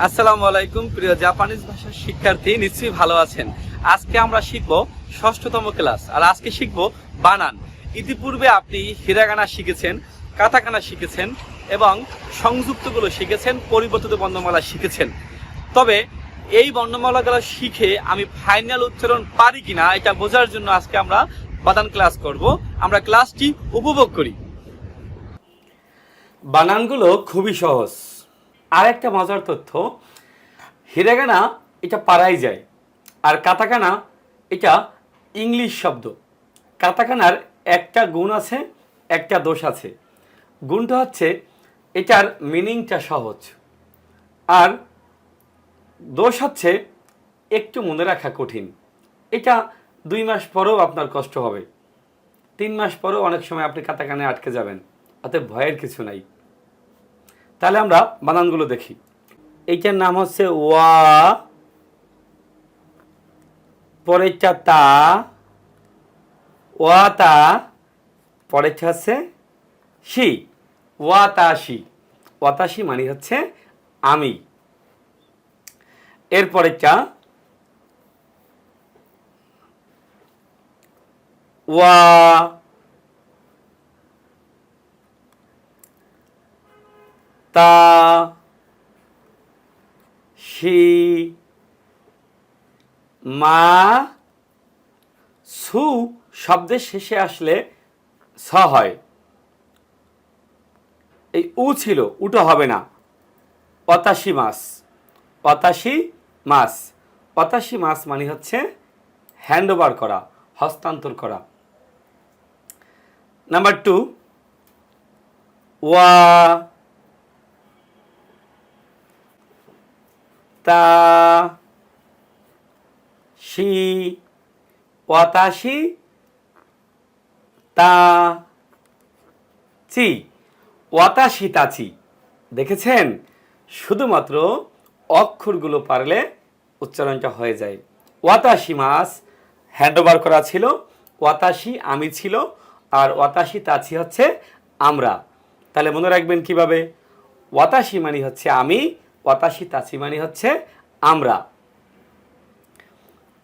আসসালামু আলাইকুম, প্রিয় জাপানিজ ভাষার শিক্ষার্থী, নিশ্চয়ই ভালো আছেন। আজকে আমরা শিখব ষষ্ঠতম ক্লাস, আর আজকে শিখব বানান। ইতিপূর্বে আপনি হিরাগানা শিখেছেন, কাতাকানা শিখেছেন, এবং সংযুক্তগুলো শিখেছেন, পরিবর্তিত বর্ণমালা শিখেছেন। তবে এই বর্ণমালাগুলো শিখে আমি ফাইনাল উচ্চারণ পারি কিনা, এটা বোঝার জন্য আজকে আমরা বানান ক্লাস করব। আমরা ক্লাসটি উপভোগ করি। বানানগুলো খুবই সহজ। আর একটা মজার তথ্য, হিরাগানা এটা পারাই যায় আর কাতাকানা এটা ইংলিশ শব্দ। কাতাকানার একটা গুণ আছে, একটা দোষ আছে। গুণটা হচ্ছে এটার মিনিংটা সহজ। আর দোষ হচ্ছে একটু মনে রাখা কঠিন। এটা দুই মাস পরেও আপনার কষ্ট হবে। তিন মাস পরেও অনেক সময় আপনি কাতাকানে আটকে যাবেন। অতএব ভয়ের কিছু নাই। তাহলে আমরা বানানগুলো দেখি। এইটার নাম হচ্ছে ওয়া, পরেরটা তা, ওয়া তা, পরেরটা হচ্ছে শি ওয়াতাশি মানে হচ্ছে আমি। এর পরেরটা, ওয়া তা সি মা সু শব্দের শেষে আসলে স হয়। এই উ ছিল, উটো হবে না। পতাশি মাস পতাশি মাস পতাশি মাস মানে হচ্ছে হ্যান্ড ওভার করা, হস্তান্তর করা। নাম্বার টু, ওয়া তা শি ওয়াতাশি তা চি ওয়াতাশি তাচি দেখেছেন? শুধুমাত্র অক্ষরগুলো পারলে উচ্চারণটা হয়ে যায়। ওয়াতাশি মাস হ্যান্ড ওভার করা ছিল ওয়াতাশি আমি ছিল, আর ওয়াতাশি তাচি হচ্ছে আমরা। তাহলে মনে রাখবেন কীভাবে? ওয়াতাশি মানে হচ্ছে আমি ওয়াতাশি তাচি মানে হচ্ছে আমরা।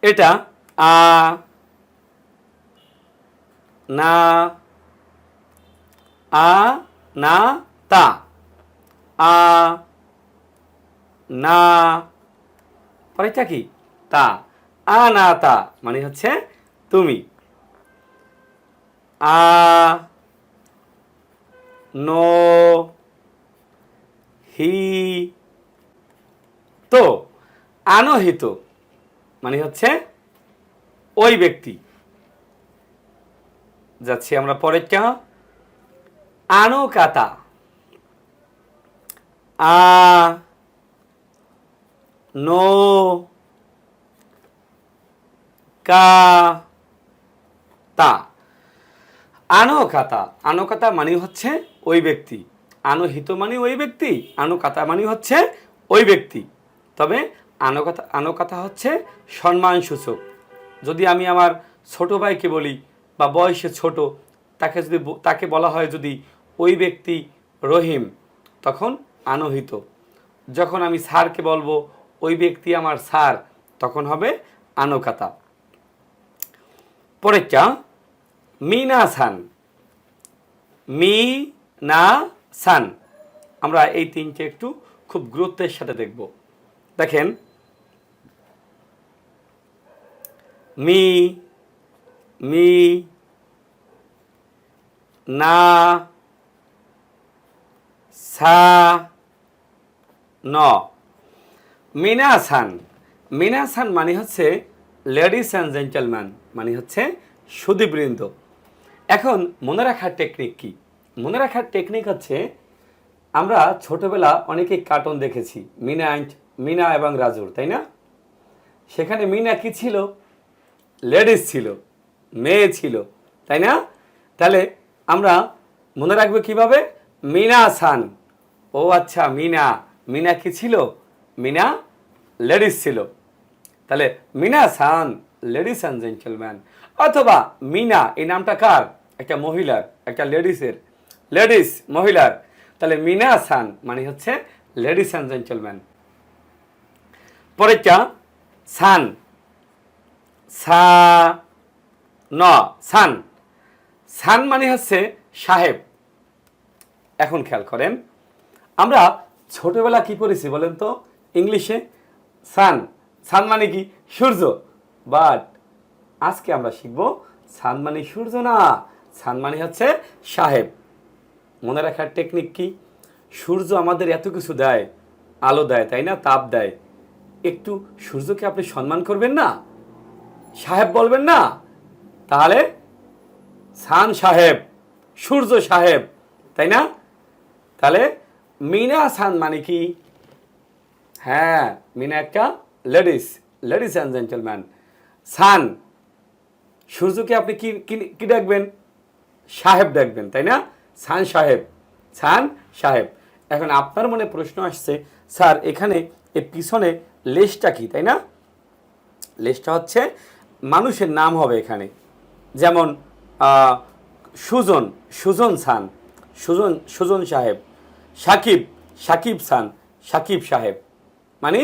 এটা, আ, না আ, না, তা। আ, না পরেরটা কি? তা। আ, না, তা মানে হচ্ছে তুমি। আ, নো, হি তো আনহিত মানে হচ্ছে ওই ব্যক্তি। যাচ্ছি আমরা পরেরটা। আনুকাতা। আ, নো, কা, তা। আনকাতা। আনকাতা মানে হচ্ছে ওই ব্যক্তি। আনহিত মানে ওই ব্যক্তি। আনুকাতা মানে হচ্ছে ওই ব্যক্তি। তবে আনকথা আনকথা হচ্ছে সম্মান সূচক যদি আমি আমার ছোট ভাইকে বলি বা বয়সে ছোট, তাকে যদি তাকে বলা হয় যদি ওই ব্যক্তি রহিম, তখন আনহিত। যখন আমি স্যারকে বলব ওই ব্যক্তি আমার স্যার, তখন হবে আনকাতা। পরেরটা মিনা সান মি না সান আমরা এই তিনটে একটু খুব গুরুত্বের সাথে দেখব। দেখেন, মি মি, না, সা, ন। মিনাসান মিনাসান মানে হচ্ছে লেডিস অ্যান্ড জেন্টেলম্যান মানে হচ্ছে সুদীবৃন্দ এখন মনে রাখার টেকনিক কি? মনে রাখার টেকনিক হচ্ছে, আমরা ছোটবেলা অনেকেই কার্টুন দেখেছি, মিনা অ্যান্ড মিনা এবং রাজুর, তাই না? সেখানে মিনা কি ছিল? লেডিস ছিল, মেয়ে ছিল, তাই না? তাহলে আমরা মনে রাখব কীভাবে? মিনা সান। ও আচ্ছা মিনা। মিনা কি ছিল? মিনা লেডিস ছিল। তাহলে মিনা সান, লেডিস অ্যান্ড জেন্টেলম্যান। অথবা মিনা, এই নামটা কার? একটা মহিলার, একটা লেডিসের। লেডিস, মহিলার। তাহলে মিনা সান মানে হচ্ছে লেডিস অ্যান্ড জেন্টেলম্যান। পরেরটা, সান। সা, ন, সান। সান মানে হচ্ছে সাহেব। এখন খেয়াল করেন, আমরা ছোটবেলা কি পড়েছি বলেন তো? ইংলিশে সান। সান মানে কি? সূর্য। বাট আজকে আমরা শিখব সান মানে সূর্য না, সান মানে হচ্ছে সাহেব। মনে রাখার টেকনিক কি? সূর্য আমাদের এত কিছু দেয়, আলো দেয়, তাই না? তাপ দেয়। একটু সূর্যকে আপনি সম্মান করবেন না? সাহেব বলবেন না? তাহলে সান সাহেব, সূর্য সাহেব, তাই না? তাহলে মিনা সান মানে কি? হ্যাঁ মিনা একটা ladies ladies and gentleman. Sun, সূর্যকে আপনি কি, কি- ডাকবেন সাহেব ডাকবেন তাই না? সান সাহেব সান সাহেব। এখন আপনার মনে প্রশ্ন আসছে, স্যার, এখানে, এর পিছনে লেজটা কি, তাই না? লেজটা হচ্ছে মানুষের নাম হবে এখানে। যেমন সুজন সুজন সান, সুজন সুজন সাহেব, সাকিব সাকিব সান, সাকিব সাহেব। মানে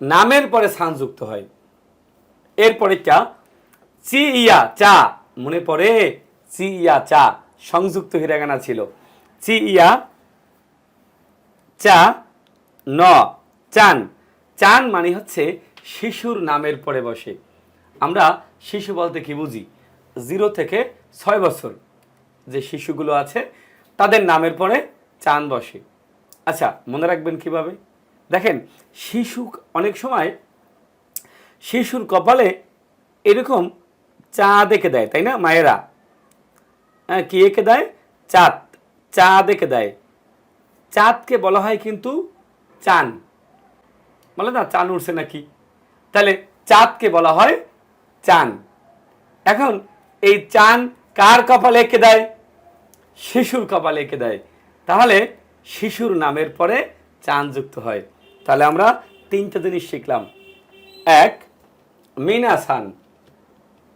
নামের পরে সান যুক্ত হয়। এরপরেটা চি ইয়া চা, মনে পড়ে? চি ইয়া চা, সংযুক্ত হিরাগানা ছিল। চি ইয়া চা, ন, চান চান মানে হচ্ছে শিশুর নামের পরে বসে। আমরা শিশু বলতে কি বুঝি? জিরো থেকে ছয় বছর যে শিশুগুলো আছে, তাদের নামের পরে চান বসে। আচ্ছা মনে রাখবেন কীভাবে? দেখেন, শিশু অনেক সময় শিশুর কপালে এরকম চাঁদ এঁকে দেয়, তাই না? মায়েরা। হ্যাঁ কি এঁকে দেয়? চাঁদ। চাঁদ এঁকে দেয়। চাঁদকে বলা হয় কিন্তু চান। বলে না চান উঠছে নাকি? তাহলে চাঁদকে বলা হয় চান এখন এই চান কার কপালে এঁকে দেয়? শিশুর কপালে এঁকে দেয়। তাহলে শিশুর নামের পরে চান যুক্ত হয়। তাহলে আমরা তিনটা জিনিস শিখলাম। এক, মিনা সান।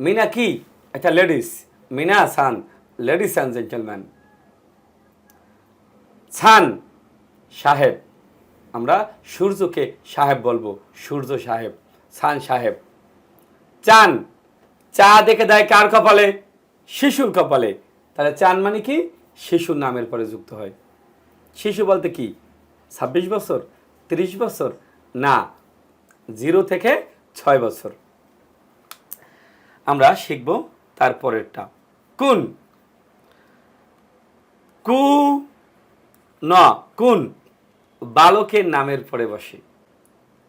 মিনা কি? একটা লেডিস। মিনা সান, লেডিস অ্যান্ড জেন্টেলম্যান। ছান সাহেব। আমরা সূর্যকে সাহেব বলব, সূর্য সাহেব ছান সাহেব। চান, চা দেখে দেয় কার কপালে? শিশুর কপালে। তাহলে চান মানে কি? শিশুর নামের পরে যুক্ত হয়। শিশু বলতে কি? ছাব্বিশ বছর, তিরিশ বছর? না, জিরো থেকে ছয় বছর। আমরা শিখব তারপরেরটা। কোন। কু, ন, কোন। বালকের নামের পরে বসে।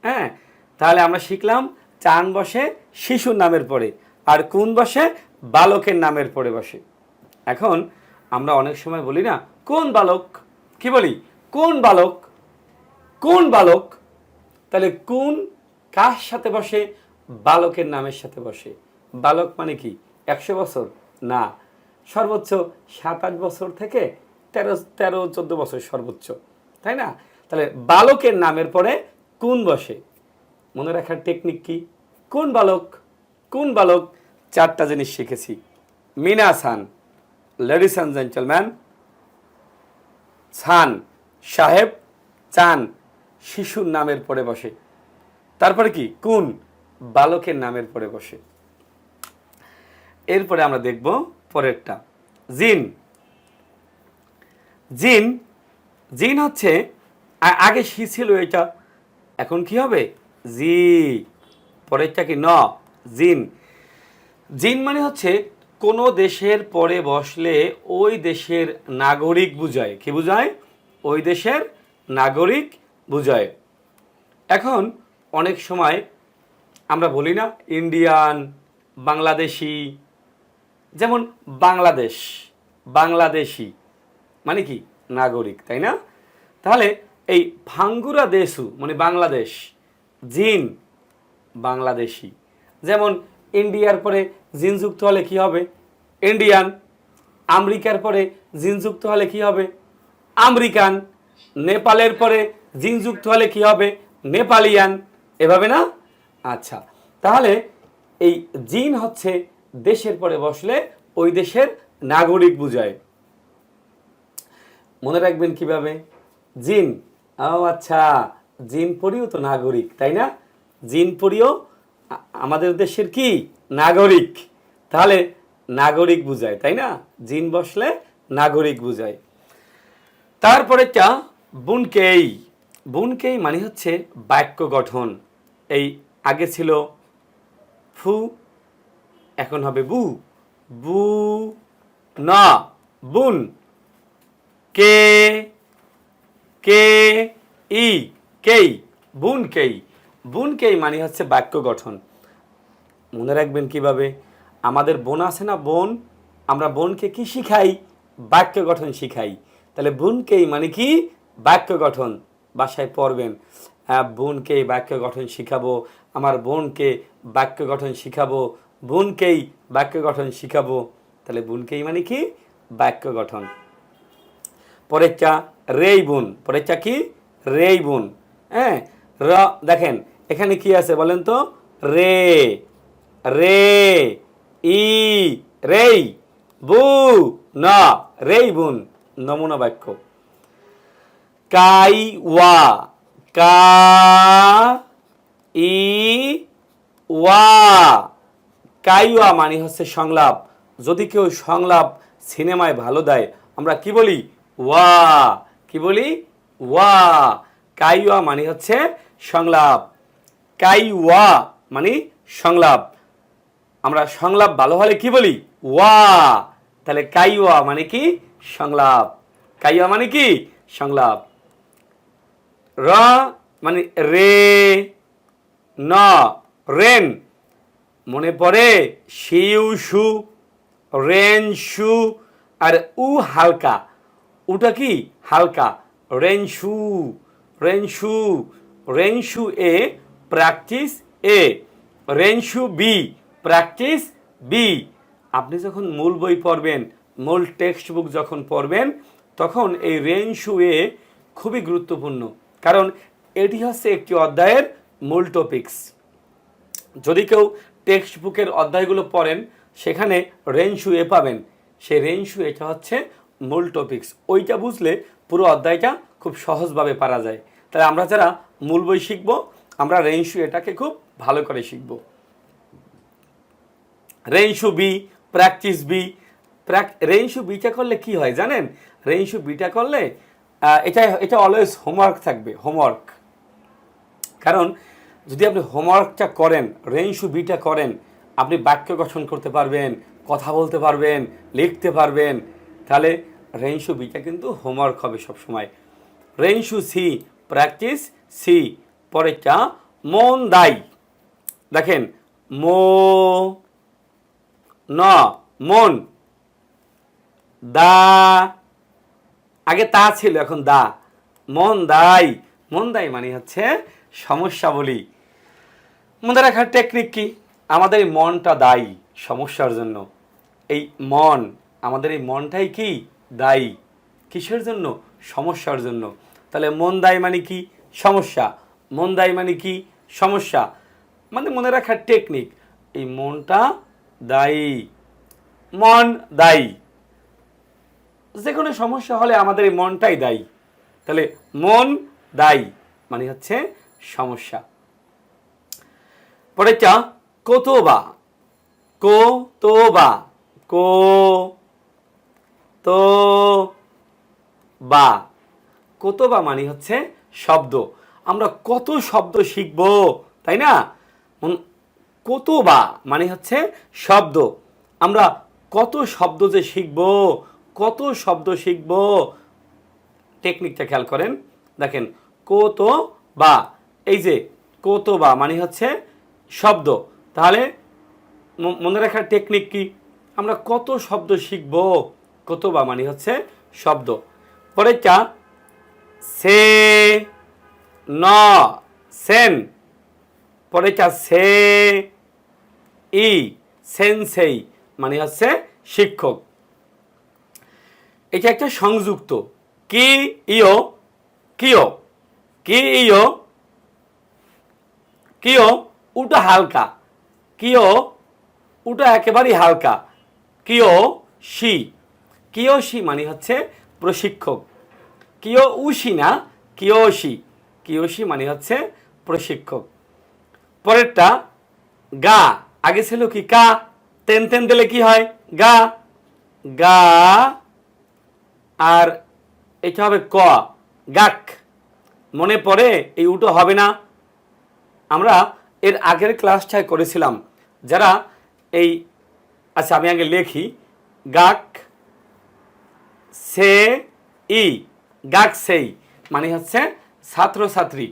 হ্যাঁ? তাহলে আমরা শিখলাম চান বসে, শিশুর নামের পরে, আর কোন বসে, বালকের নামের পরে বসে। এখন আমরা অনেক সময় বলি না, কোন বালক? কি বলি? কোন বালক? কোন বালক? তাহলে কোন কার সাথে বসে? বালকের নামের সাথে বসে। বালক মানে কি? একশো বছর? না। সর্বোচ্চ সাত আট বছর থেকে তেরো তেরো, চোদ্দ বছর সর্বোচ্চ। তাই না? তাহলে বালকের নামের পরে কোন বসে? মনে রাখার টেকনিক কি? কোন বালক? কোন বালক? চারটা জিনিস শিখেছি। মিনা সান লেডিস অ্যান্ড জেন্টেলম্যান ছান সাহেব, চান শিশুর নামের পরে বসে। তারপরে কি? কোন বালকের নামের পরে বসে। এরপরে আমরা দেখব পরেরটা। জিন। জিন জিন হচ্ছে আগে শি ছিল এটা। এখন কি হবে? জি। পরেরটা কি? ন। জিন। জিন মানে হচ্ছে কোনো দেশের পরে বসলে ওই দেশের নাগরিক বুঝায়। কি বুঝায়? ওই দেশের নাগরিক বুঝায়। এখন অনেক সময় আমরা বলি না, ইন্ডিয়ান, বাংলাদেশি, যেমন বাংলাদেশ, বাংলাদেশি মানে কি? নাগরিক, তাই না? তাহলে এই ভাঙ্গুরা দেশু মানে বাংলাদেশ, জিন বাংলাদেশি। যেমন ইন্ডিয়ার পরে জিন যুক্ত হলে কি হবে? ইন্ডিয়ান। আমেরিকার পরে জিন যুক্ত হলে কি হবে? আমেরিকান। নেপালের পরে জিন যুক্ত হলে কি হবে? নেপালিয়ান। এভাবে না? আচ্ছা তাহলে এই জিন হচ্ছে দেশের পরে বসলে ওই দেশের নাগরিক বুঝায়। মনে রাখবেন কীভাবে? জিন ও আচ্ছা জিন পরিও তো নাগরিক, তাই না? জিন পড়িও আ- আমাদের দেশের কি? নাগরিক। তাহলে নাগরিক বুঝায়, তাই না? জিন বসলে নাগরিক বুঝায়। তারপরে চা বুনকেই। বুনকেই মানে হচ্ছে বাক্য গঠন। এই আগে ছিল ফু, এখন হবে বু। বু, না, বুন। কে কে ই কেই বুন কেই। বুন কেই মানে হচ্ছে বাক্য গঠন। মনে রাখবেন কীভাবে? আমাদের বোন আছে না বোন আমরা বোনকে কি শিখাই? বাক্য গঠন শিখাই। তাহলে বোনকেই মানে কি? বাক্য গঠন। বাসায় পড়বেন আহ, বোনকে বাক্য গঠন শিখাবো আমার বোনকে বাক্য গঠন শিখাবো বোনকেই বাক্য গঠন শিখাবো। তাহলে বোনকেই মানে কি? বাক্য গঠন। পরের রেই বুন পরের চা কি? রেই বুন হ্যাঁ? র, দেখেন, এখানে কি আছে বলেন তো? রে রে, ই, রেই, বু, না রেই বুন নমুনা বাক্য। কাই, ওয়া, কা, ই, ওয়া কাইওয়া মানে হচ্ছে সংলাপ। যদি কেউ সংলাপ সিনেমায় ভালো দেয়, আমরা কি বলি? ওয়া। কি বলি? ওয়া। কাইওয়া মানে হচ্ছে সংলাপ। কাইওয়া মানে সংলাপ। আমরা সংলাপ ভালো হলে কি বলি? ওয়া। তাহলে কাইওয়া মানে কি? সংলাপ। কাইওয়া মানে কি? সংলাপ। র মানে রে। ন রেন। মনে পড়ে শিউ সু, রেন সু, আর উ হালকা। উটা কি? হালকা রেন সু রেন সু রেন সু এ, প্র্যাকটিস এ রেন সু বি, প্র্যাকটিস বি। আপনি যখন মূল বই পড়বেন, মূল টেক্সট বুক যখন পড়বেন, তখন এই রেন সু এ খুবই গুরুত্বপূর্ণ, কারণ এটি হচ্ছে একটি অধ্যায়ের মূল টপিক্স যদি কেউ টেক্সট বুকের অধ্যায়গুলো পড়েন, সেখানে রেঞ্জু এ পাবেন। সেই রেঞ্জু এটা হচ্ছে মূল টপিক্স ওইটা বুঝলে পুরো অধ্যায়টা খুব সহজভাবে পারা যায়। তাহলে আমরা যারা মূল বই শিখব, আমরা রেঞ্জু এটাকে খুব ভালো করে শিখব। রেঞ্জু বি প্র্যাকটিস বি। রেঞ্জু বিটা করলে কি হয় জানেন? রেঞ্জু বিটা করলে এটা এটা অলওয়েজ হোমওয়ার্ক থাকবে হোমওয়ার্ক কারণ যদি আপনি হোমওয়ার্কটা করেন রেঞ্জু বিটা করেন, আপনি বাক্য গঠন করতে পারবেন, কথা বলতে পারবেন, লিখতে পারবেন, তাহলে রেঞ্জু বিটা কিন্তু হোমওয়ার্ক হবে সবসময়। রেঞ্জু সি প্র্যাকটিস সি পরেরটা মন দাই। দেখেন, মো, ন, মন, দা, আগে তা ছিল, এখন দা। মন দাই মন দাই মানে হচ্ছে সমস্যা বলি। মনে রাখার টেকনিক কি? আমাদের মনটা দায়ী সমস্যার জন্য। এই মন, আমাদের এই মনটাই কি? দায়ী। কিসের জন্য? সমস্যার জন্য। তাহলে মন দায়ী মানে কি? সমস্যা। মন দায়ী মানে কি? সমস্যা। মানে মনে রাখার টেকনিক এই মনটা দায়ী। মন দায়ী। যে কোনো সমস্যা হলে আমাদের এই মনটাই দায়ী। তাহলে মন দায়ী মানে হচ্ছে সমস্যা। পরেরটা কোতোবা? কো তো বা। কো তো বা মানে হচ্ছে শব্দ। আমরা কত শব্দ শিখব তাই না? উম, কোতোবা মানে হচ্ছে শব্দ। আমরা কত শব্দ যে শিখব কত শব্দ শিখব। টেকনিকটা খেয়াল করেন। দেখেন কোতো বা এই যে কোতো বা মানে হচ্ছে শব্দ। তাহলে মনে রাখার টেকনিক কি? আমরা কত শব্দ শিখব কত বা মানে হচ্ছে শব্দ। পরে চা সে, ন, সেন। পরে চা সে, ই, সেন, সেই মানে হচ্ছে শিক্ষক। এটা একটা সংযুক্ত। কি ইও কিও কি ইও কিও উটা হালকা। কিও উটা একেবারেই হালকা। কিও শি। শি মানে হচ্ছে প্রশিক্ষক। কিয় উশি না কিওশি কিওশি মানে হচ্ছে প্রশিক্ষক। পরেরটা, গা। আগে ছিল কি কা? তেন তেন দিলে কি হয়? গা। গা। আর এটা হবে ক। গাক। মনে পড়ে এই উটো হবে না। আমরা এর আগের ক্লাসটায় করেছিলাম। যারা এই আচ্ছা আমি আগে লেখি। গাক সে ই, গাক সেই মানে হচ্ছে ছাত্রছাত্রী।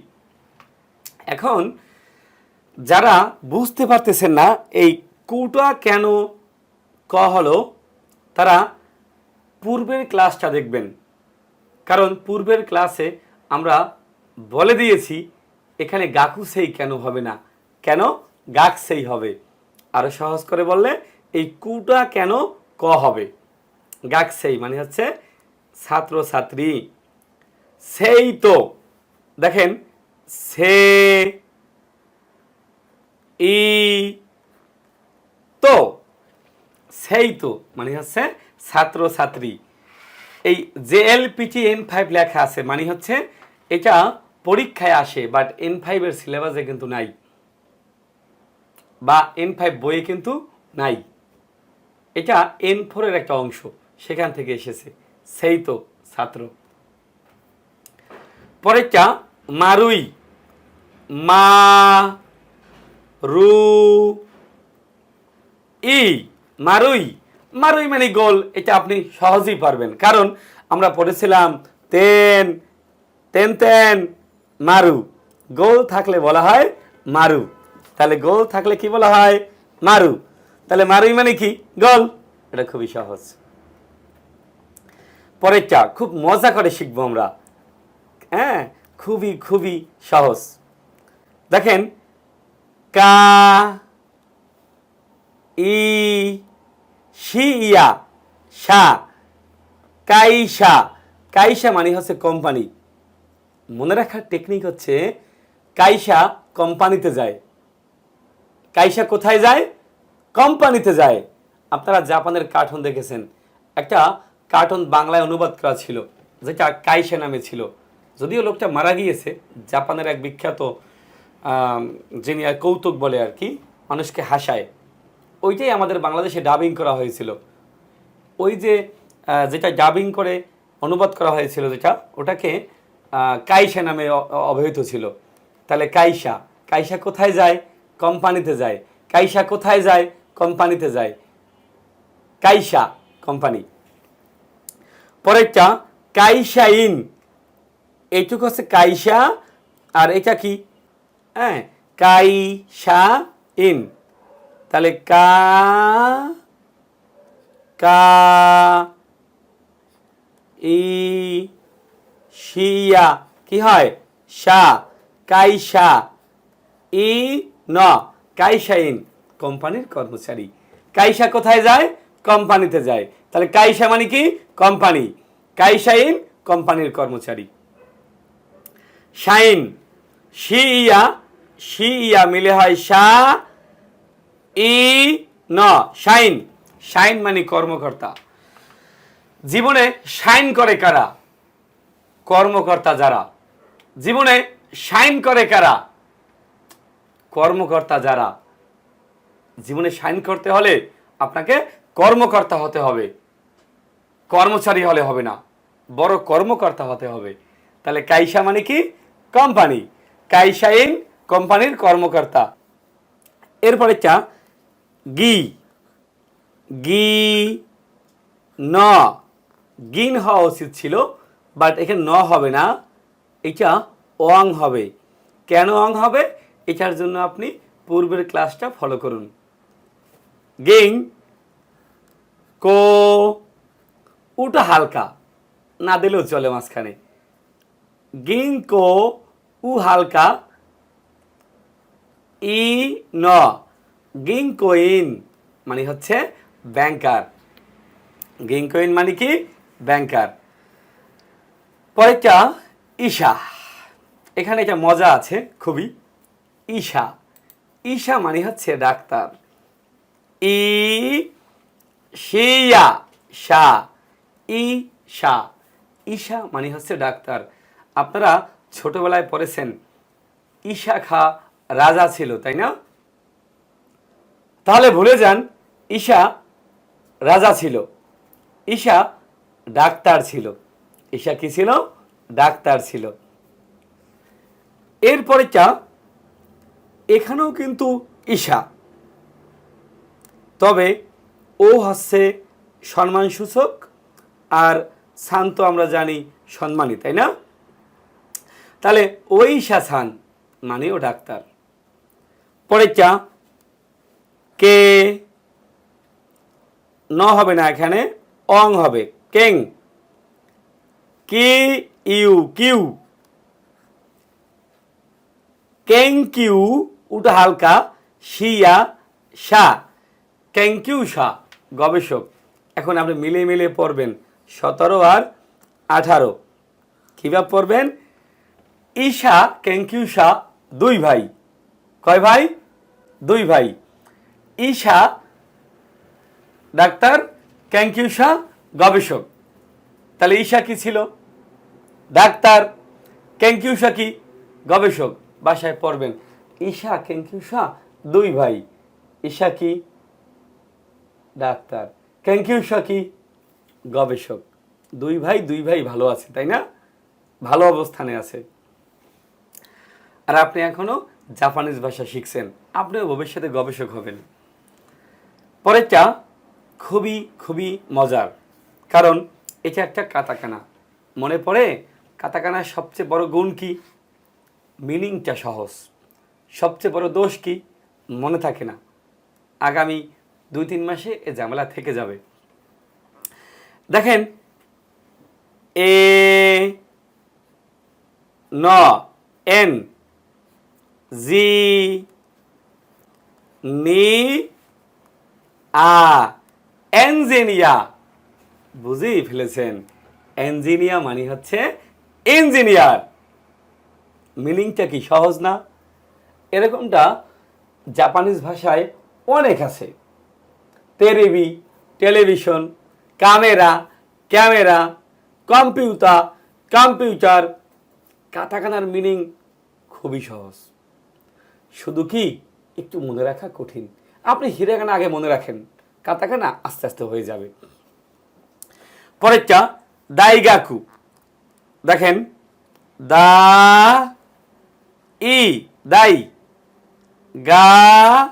এখন যারা বুঝতে পারতেছেন না এই কুটা কেন ক হলো, তারা পূর্বের ক্লাসটা দেখবেন। কারণ পূর্বের ক্লাসে আমরা বলে দিয়েছি, এখানে গাকু সেই কেন হবে না? কেন গাক সেই হবে? আরও সহজ করে বললে, এই কুটা কেন ক হবে? গাক সেই মানে হচ্ছে ছাত্র ছাত্রী সেই তো, দেখেন, সে, ই, তো, সেই তো মানে হচ্ছে ছাত্র ছাত্রী এই J L PT N five লেখা আছে মানে হচ্ছে এটা পরীক্ষায় আসে বাট এন ফাইভের সিলেবাসে কিন্তু নাই। বা এন ফাইভ বইয়ে কিন্তু নাই। এটা এন ফোরের একটা অংশ। সেখান থেকে এসেছে। সেই তো ছাত্র। পরেরটা, মারুই। মা রু ই। মারুই। মারুই মানে গোল, এটা আপনি সহজেই পারবেন। কারণ আমরা পড়েছিলাম তেন তেন তেন, মারু। গোল থাকলে বলা হয় মারু। তাহলে গোল থাকলে কি বলা হয়? মারু। তাহলে মারুই মানে কি? গোল। এটা খুবই সহজ। পরেরটা খুব মজা করে শিখব আমরা। হ্যাঁ খুবই খুবই সহজ। দেখেন, কা, ই, শি, ইয়া সা কাইসা কাইসা মানে হচ্ছে কোম্পানি। মনে রাখার টেকনিক হচ্ছে কাইসা কোম্পানিতে যায়। কাইসা কোথায় যায়? কোম্পানিতে যায়। আপনারা জাপানের কার্টুন দেখেছেন। একটা কার্টুন বাংলায় অনুবাদ করা ছিল যেটা কাইসা নামে ছিল। যদিও লোকটা মারা গিয়েছে, জাপানের এক বিখ্যাত যিনি আর কৌতুক বলে আর কি, মানুষকে হাসায়। ওইটাই আমাদের বাংলাদেশে ডাবিং করা হয়েছিল। ওই যে যেটা ডাবিং করে অনুবাদ করা হয়েছিল যেটা, ওটাকে কাইসা নামে অবহিত ছিল। তাহলে কাইসা কাইসা কোথায় যায়? কোম্পানিতে যায়। কাইসা কোথায় যায়? কোম্পানিতে যায়। কাইসা কোম্পানি। পরেরটা কাইসা ইন এইটুকু হচ্ছে কাইসা আর এটা কি? হ্যাঁ কাইসা ইন তাহলে কা কা, ই, শিয়া। কি হয়? সা কাইসা ই, ন কাইসাইন কোম্পানির কর্মচারী। কাইসা কোথায় যায়? কোম্পানিতে যায়। তাহলে কাইসা মানে কি? কোম্পানি। কাইসাইন কোম্পানির কর্মচারী। শাইন শি ইয়া শি ইয়া মিলে হয় সা ই, ন, শাইন। শাইন মানে কর্মকর্তা। জীবনে শাইন করে কারা? কর্মকর্তা যারা। জীবনে শাইন করে কারা? কর্মকর্তা যারা। জীবনে শাইন করতে হলে আপনাকে কর্মকর্তা হতে হবে। কর্মচারী হলে হবে না। বড় কর্মকর্তা হতে হবে। তাহলে কাইসা মানে কি? কোম্পানি। কাইসাইন কোম্পানির কর্মকর্তা। এরপরে চা, গি। গি, ন। গিন হওয়া উচিত ছিল, বাট এখানে ন হবে না। এটা অং হবে। কেন অং হবে? এটার জন্য আপনি পূর্বের ক্লাসটা ফলো করুন। গিং কো, উটা হালকা। না দিলেও চলে মাঝখানে। গিং কো উ হালকা, ই ন। গিংকোইন মানে হচ্ছে ব্যাংকার। গিংকোইন মানে কি? ব্যাংকার। পরেরটা, ঈশা। এখানে একটা মজা আছে খুবই। ঈশা। ঈশা মানে হচ্ছে ডাক্তার। ই শিয়া, শা। ই শা ঈশা মানে হচ্ছে ডাক্তার। আপনারা ছোটবেলায় পড়েছেন, ঈশা খা রাজা ছিল, তাই না? তাহলে ভুলে যান, ঈশা রাজা ছিল, ঈশা ডাক্তার ছিল। ঈশা কি ছিল? ডাক্তার ছিল। এরপরে চা এখানেও কিন্তু ঈশা। তবে ও হচ্ছে সম্মানসূচক আর শান্ত আমরা জানি সম্মানী, তাই না? তাহলে ওই শাসান মানে ও ডাক্তার। পরে চা কে ন হবে না এখানে, অং হবে, কেং। কি, ইউ, কিউ। কেং, কিউ, উটা হালকা, শিয়া সা ক্যাঙ্কিউ শাহ গবেষক। এখন আপনি মিলে মিলে পড়বেন। সতেরো আর আঠারো। কীভাবে পড়বেন? ঈশা ক্যাঙ্কিউ শাহ দুই ভাই। কয় ভাই? দুই ভাই। ঈশা, ডাক্তার ক্যাঙ্কিউ শাহ গবেষক। তাহলে ঈশা কি ছিল? ডাক্তার ক্যাঙ্কিউ শাহ কি? গবেষক। বাসায় পড়বেন। ঈশা ক্যাঙ্কিউ শাহ দুই ভাই। ঈশা কি? ডাক্তার। ক্যাঙ্কিউসা কি? গবেষক। দুই ভাই দুই ভাই ভালো আছে, তাই না? ভালো অবস্থানে আছে। আর আপনি এখনও জাপানিজ ভাষা শিখছেন। আপনিও ভবিষ্যতে গবেষক হবেন। পরেরটা, খুবই খুবই মজার। কারণ এটা একটা কাতাকানা। মনে পড়ে? কাতাকানার সবচেয়ে বড় গুণ কি? মিনিংটা সহজ। সবচেয়ে বড় দোষ কি? মনে থাকে না। আগামী দুই তিন মাসে এ ঝামেলা থেকে যাবে। দেখেন, এ, ন, এন, জি, নি, আ, এনজিনিয়া। বুঝেই ফেলেছেন। এনজিনিয়া মানে হচ্ছে ইঞ্জিনিয়ার। মিনিংটা কি সহজ না? এরকমটা জাপানিজ ভাষায় অনেক আছে। টেলিভি, television camera camera, computer computer. কাটাকানার meaning খুবই সহজ। শুধু কি একটু মনে রাখা কঠিন? আপনি হিরাকানা আগে মনে রাখেন। কাতাকানা আস্তে আস্তে হয়ে যাবে। পরেরটা দাইগাকু দেখেন, দা, ই, দাই, গা,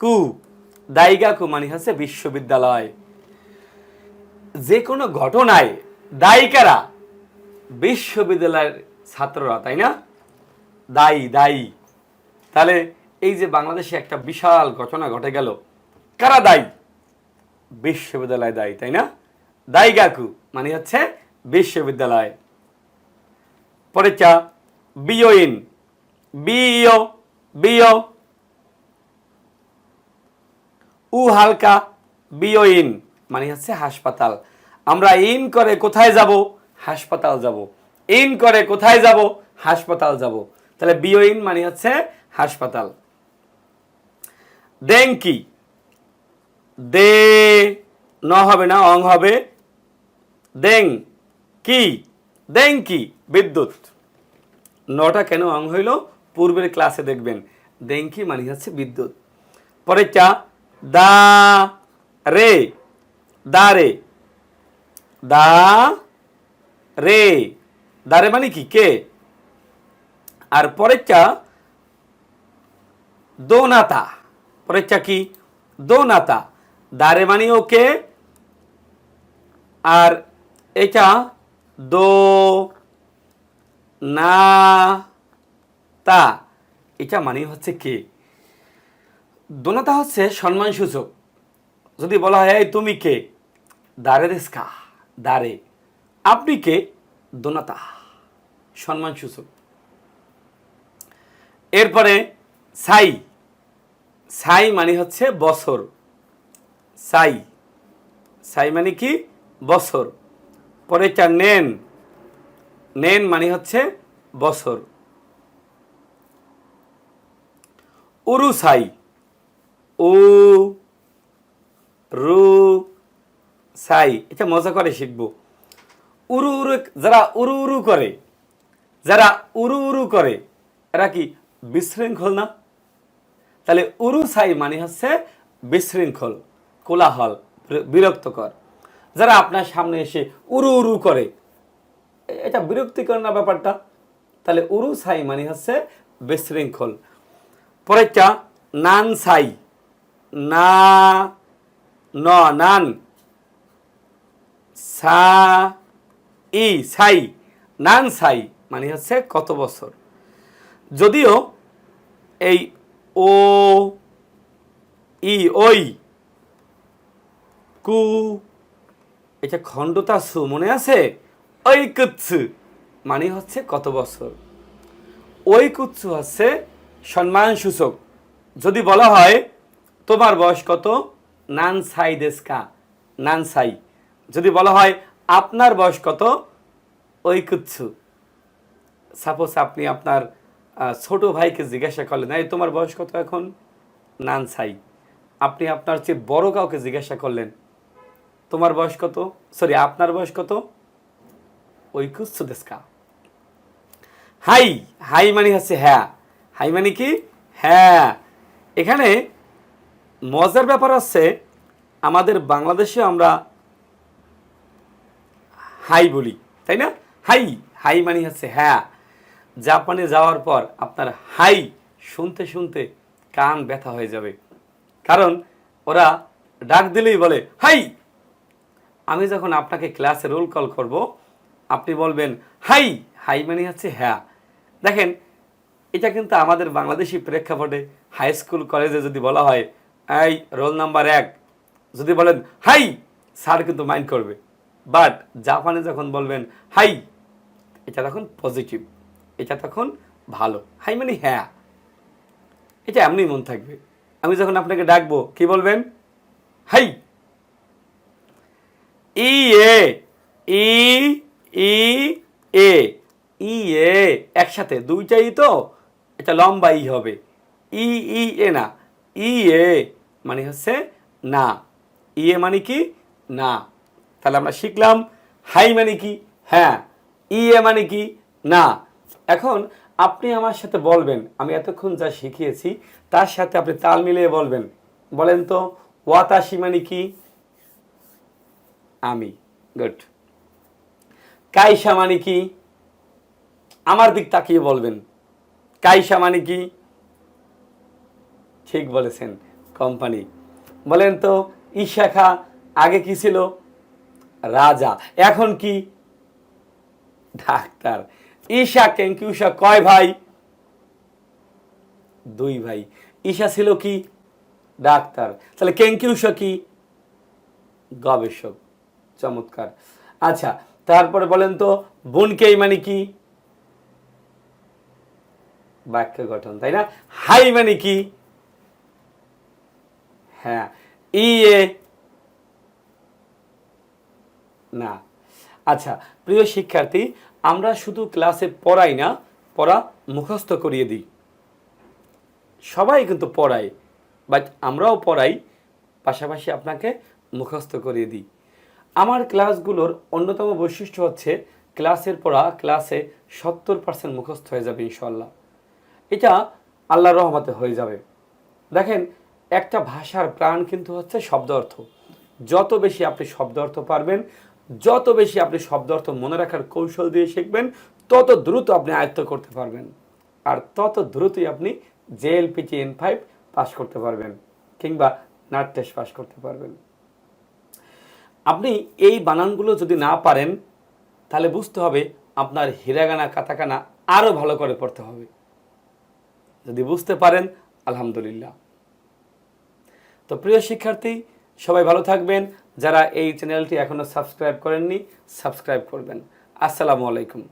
কু। দায়িগাকু মানে হচ্ছে বিশ্ববিদ্যালয়। যে কোনো ঘটনায় দায়িকারা বিশ্ববিদ্যালয়ের ছাত্ররা, তাই না? দায়ী দায়ী। তাহলে এই যে বাংলাদেশে একটা বিশাল ঘটনা ঘটে গেল, কারা দায়ী? বিশ্ববিদ্যালয় দায়ী, তাই না? দায়িগাকু মানে হচ্ছে বিশ্ববিদ্যালয়। পরে চা বিওইন বিও বিও উ হালকা বিও ইন মানে হচ্ছে হাসপাতাল। আমরা ইন করে কোথায় যাব? হাসপাতাল যাব। ইন করে কোথায় যাব? হাসপাতাল যাব। তাহলে বিও ইন মানে হচ্ছে হাসপাতাল। দেঙ্কি দে, ন হবে না, অং হবে। দেং কি? দেং কি? বিদ্যুৎ। নটা কেন অং হইল? পূর্বের ক্লাসে দেখবেন। দেঙ্কি মানে হচ্ছে বিদ্যুৎ। পরে চা দা, রে। দা রে দা রে। দারে মানে কি? কে? আর পরেরটা, দোনাতা। পরেরটা কি? দোনাতা। দারে মানে ওকে আর এটা, দো না তা। এটা মানে হচ্ছে কে? দোনাতা হচ্ছে সম্মানসূচক। যদি বলা হয় তুমি কে? দারে দেশকা দারে। আপনি কে? দোনাতা। সম্মানসূচক এরপরে সাই। সাই মানে হচ্ছে বছর। সাই। সাই মানে কি? বছর। পরে চার নেন। নেন মানে হচ্ছে বছর। উরু সাই। উ, রু সাই এটা মজা করে শিখব উরু উরু যারা উরু উরু করে যারা উরু উরু করে এরা কি বিশৃঙ্খল না? তাহলে উরুসাই মানে হচ্ছে বিশৃঙ্খল কোলাহল বির- বিরক্তকর যারা আপনার সামনে এসে উরু উরু করে এটা বিরক্তিকর না ব্যাপারটা তাহলে উরু সাই মানে হচ্ছে বিশৃঙ্খল পরেরটা নান সাই না, ন, নান। সা ই, সাই নান সাই মানে হচ্ছে কত বছর? যদিও এই ও, ই, ওই, কু এটা খণ্ডতা সু মনে আছে? ওই কুৎসু মানে হচ্ছে কত বছর? ওই কুৎসু হচ্ছে সম্মান সূচক। যদি বলা হয়, তোমার বয়স কত? নান সাই দেশকা নান সাই। যদি বলা হয় আপনার বয়স কত? ওই কুৎসু সাপোজ আপনি আপনার ছোট ভাইকে জিজ্ঞাসা করলেন, এই তোমার বয়স কত এখন? নান সাই। আপনি আপনার চেয়ে বড় কাউকে জিজ্ঞাসা করলেন, তোমার বয়স কত? সরি, আপনার বয়স কত? ওই কুৎসু দেশকা। হাই হাই মানে হচ্ছে হ্যাঁ। হাই মানে কি? হ্যাঁ। এখানে মজার ব্যাপার হচ্ছে, আমাদের বাংলাদেশে আমরা হাই বলি, তাই না? হাই হাই মানে হচ্ছে হ্যাঁ। জাপানে যাওয়ার পর আপনার হাই শুনতে শুনতে কান ব্যথা হয়ে যাবে। কারণ ওরা ডাক দিলেই বলে, হাই! আমি যখন আপনাকে ক্লাসে রোল কল করব, আপনি বলবেন, হাই! হাই মানে হচ্ছে হ্যাঁ। দেখেন, এটা কিন্তু আমাদের বাংলাদেশি প্রেক্ষাপটে হাই স্কুল কলেজে যদি বলা হয়, এই, রোল নাম্বার এক। যদি বলেন, হাই! স্যার কিন্তু মাইন্ড করবে। বাট জাপানে যখন বলবেন, হাই, এটা তখন পজিটিভ এটা তখন ভালো। হাই মানে হ্যাঁ। এটা এমনি মন থাকবে। আমি যখন আপনাকে ডাকবো, কি বলবেন? হাই। ই এ ই ই এ ই এ একসাথে, দুইটাই তো এটা লম্বা ই হবে। ই ই এ না ই এ মানে হচ্ছে না। ই এ মানে কি? না। তাহলে আমরা শিখলাম, হাই মানে কি? হ্যাঁ ই এ মানে কি? না। এখন আপনি আমার সাথে বলবেন, আমি এতক্ষণ যা শিখিয়েছি, তার সাথে আপনি তাল মিলিয়ে বলবেন। বলেন তো ওয়াতাসি মানে কি? আমি। গুড। কাইসা মানে কি? আমার দিক তাকিয়ে বলবেন। কাইসা মানে কি? ঠিক বলেছেন, কোম্পানি। বলেন তো ঈশাখা আগে কি ছিল? রাজা। এখন কি? ডাক্তার। ঈশা কেঙ্কিউষা কয় ভাই? দুই ভাই। ঈশা ছিল কি? ডাক্তার। তাহলে কেঙ্কিউষা কি? গবেষক। চমৎকার। আচ্ছা তারপরে বলেন তো, বুনকেই মানে কি? বাক্য গঠন, তাই না? হাই মানে কি? হ্যাঁ ই এ না। আচ্ছা প্রিয় শিক্ষার্থী, আমরা শুধু ক্লাসে পড়াই না, পড়া মুখস্থ করিয়ে দিই। সবাই কিন্তু পড়ায় বাট আমরাও পড়াই, পাশাপাশি আপনাকে মুখস্থ করিয়ে দিই। আমার ক্লাসগুলোর অন্যতম বৈশিষ্ট্য হচ্ছে, ক্লাসের পড়া ক্লাসে সত্তর পার্সেন্ট মুখস্থ হয়ে যাবে ইনশাল্লাহ এটা আল্লাহর রহমতে হয়ে যাবে। দেখেন, একটা ভাষার প্রাণ কিন্তু হচ্ছে শব্দ অর্থ। যত বেশি আপনি শব্দ অর্থ পারবেন যত বেশি আপনি শব্দ অর্থ মনে রাখার কৌশল দিয়ে শিখবেন, তত দ্রুত আপনি আয়ত্ত করতে পারবেন। আর তত দ্রুতই আপনি জেএলপিটি এন ফাইভ পাস করতে পারবেন কিংবা নাট টেস্ট পাস করতে পারবেন। আপনি এই বানানগুলো যদি না পারেন, তাহলে বুঝতে হবে আপনার হিরাগানা, কাতাকানা আরও ভালো করে পড়তে হবে। যদি বুঝতে পারেন, আলহামদুলিল্লাহ। তো প্রিয় শিক্ষার্থী, সবাই ভালো থাকবেন। যারা এই চ্যানেলটি এখনও সাবস্ক্রাইব করেননি সাবস্ক্রাইব করবেন। আসসালামু আলাইকুম।